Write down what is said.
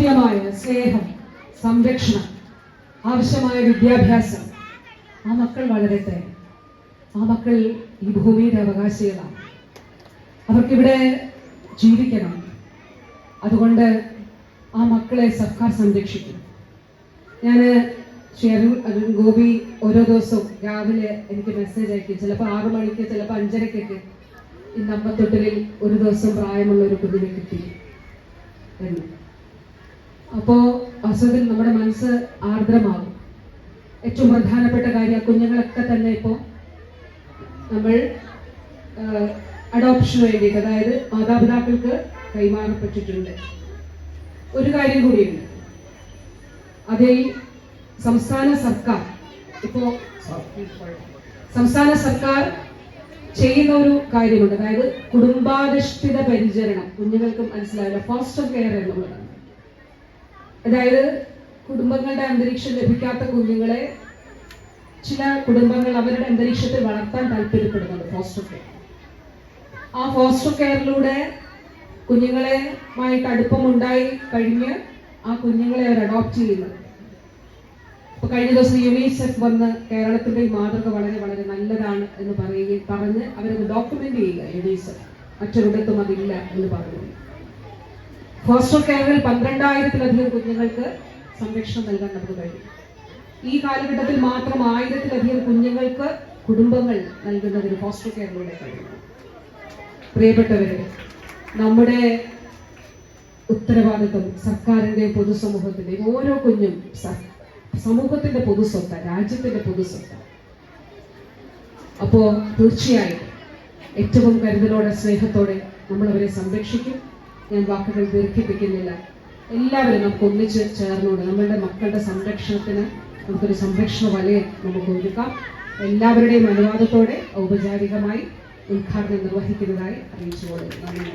കൃത്യമായ സ്നേഹം സംരക്ഷണം ആവശ്യമായ വിദ്യാഭ്യാസം ആ മക്കൾ വളരട്ടെ. ആ മക്കൾ ഈ ഭൂമിയുടെ അവകാശികളാണ്. അവർക്കിവിടെ ജീവിക്കണം. അതുകൊണ്ട് ആ മക്കളെ സർക്കാർ സംരക്ഷിക്കും ഞാൻ ശ്രീ അരുൺ അരുൺ ഗോപി ഓരോ ദിവസവും രാവിലെ എനിക്ക് മെസ്സേജ് അയക്കും. ചിലപ്പോൾ ആറു മണിക്ക് ചിലപ്പോൾ അഞ്ചരക്കൊക്കെ ഈ നമ്പത്തൊട്ടിലിൽ ഒരു ദിവസം പ്രായമുള്ള ഒരു കുഞ്ഞിനെ കിട്ടി എന്ന്. അപ്പോൾ അസുഖത്തിൽ നമ്മുടെ മനസ്സ് ആർദ്രമാകും. ഏറ്റവും പ്രധാനപ്പെട്ട കാര്യം കുഞ്ഞുങ്ങളൊക്കെ തന്നെ ഇപ്പോ നമ്മൾ അഡോപ്ഷന് വേണ്ടിയിട്ട് അതായത് മാതാപിതാക്കൾക്ക് കൈമാറപ്പെട്ടിട്ടുണ്ട്. ഒരു കാര്യം കൂടിയുണ്ട്. അതേ സംസ്ഥാന സർക്കാർ ഇപ്പോ സംസ്ഥാന സർക്കാർ ചെയ്യുന്ന ഒരു കാര്യമുണ്ട്. അതായത് കുടുംബാധിഷ്ഠിത പരിചരണം. കുഞ്ഞുങ്ങൾക്ക് മനസ്സിലാവില്ല ഫോസ്റ്റർ കെയർ എന്നുള്ളതാണ്. അതായത് കുടുംബങ്ങളുടെ അന്തരീക്ഷം ലഭിക്കാത്ത കുഞ്ഞുങ്ങളെ ചില കുടുംബങ്ങൾ അവരുടെ അന്തരീക്ഷത്തിൽ വളർത്താൻ താല്പര്യപ്പെടുന്നുണ്ട് ഫോസ്റ്റർ കെയർ ആ ഫോസ്റ്റർ കെയറിലൂടെ കുഞ്ഞുങ്ങളെ ആയിട്ട് അടുപ്പമുണ്ടായി കഴിഞ്ഞ് ആ കുഞ്ഞുങ്ങളെ അവർ അഡോപ്റ്റ് ചെയ്യുന്നു. ഇപ്പൊ കഴിഞ്ഞ ദിവസം യുനിസെഫ് വന്ന് കേരളത്തിന്റെ ഈ മാതൃക വളരെ വളരെ നല്ലതാണ് എന്ന് പറയുകയും പറഞ്ഞ് അവരത് ഡോക്യുമെന്റ് ചെയ്യുക യുനിസെഫ് മറ്റൊരിടത്തും അതില്ല എന്ന് പറഞ്ഞു ഫോസ്റ്റർ കെയറിൽ പന്ത്രണ്ടായിരത്തിലധികം കുഞ്ഞുങ്ങൾക്ക് സംരക്ഷണം നൽകാൻ നമുക്ക് കഴിയും. ഈ കാലഘട്ടത്തിൽ മാത്രം ആയിരത്തിലധികം കുഞ്ഞുങ്ങൾക്ക് കുടുംബങ്ങൾ നൽകുന്നതിന് ഹോസ്റ്റൽ കെയറിലൂടെ കഴിയും പ്രിയപ്പെട്ടവരെ നമ്മുടെ ഉത്തരവാദിത്വം സർക്കാരിന്റെ പൊതുസമൂഹത്തിന്റെ ഓരോ കുഞ്ഞും സമൂഹത്തിന്റെ പൊതുസ്വത്ത രാജ്യത്തിന്റെ പൊതുസ്വത്ത. അപ്പോൾ തീർച്ചയായും ഏറ്റവും കരുതലോടെ സ്നേഹത്തോടെ നമ്മളവരെ സംരക്ഷിക്കും. ഞാൻ വാക്കുകൾ ദീർഘിപ്പിക്കുന്നില്ല. എല്ലാവരും നമുക്ക് ഒന്നിച്ച് ചേർന്നുകൊണ്ട് നമ്മളുടെ മക്കളുടെ സംരക്ഷണത്തിന് നമുക്കൊരു സംരക്ഷണ വലയം നമുക്ക് ഒരുക്കാം. എല്ലാവരുടെയും അനുവാദത്തോടെ ഔപചാരികമായി ഉദ്ഘാടനം നിർവഹിക്കുന്നതായി അറിയിച്ചുകൊള്ളു നന്ദി.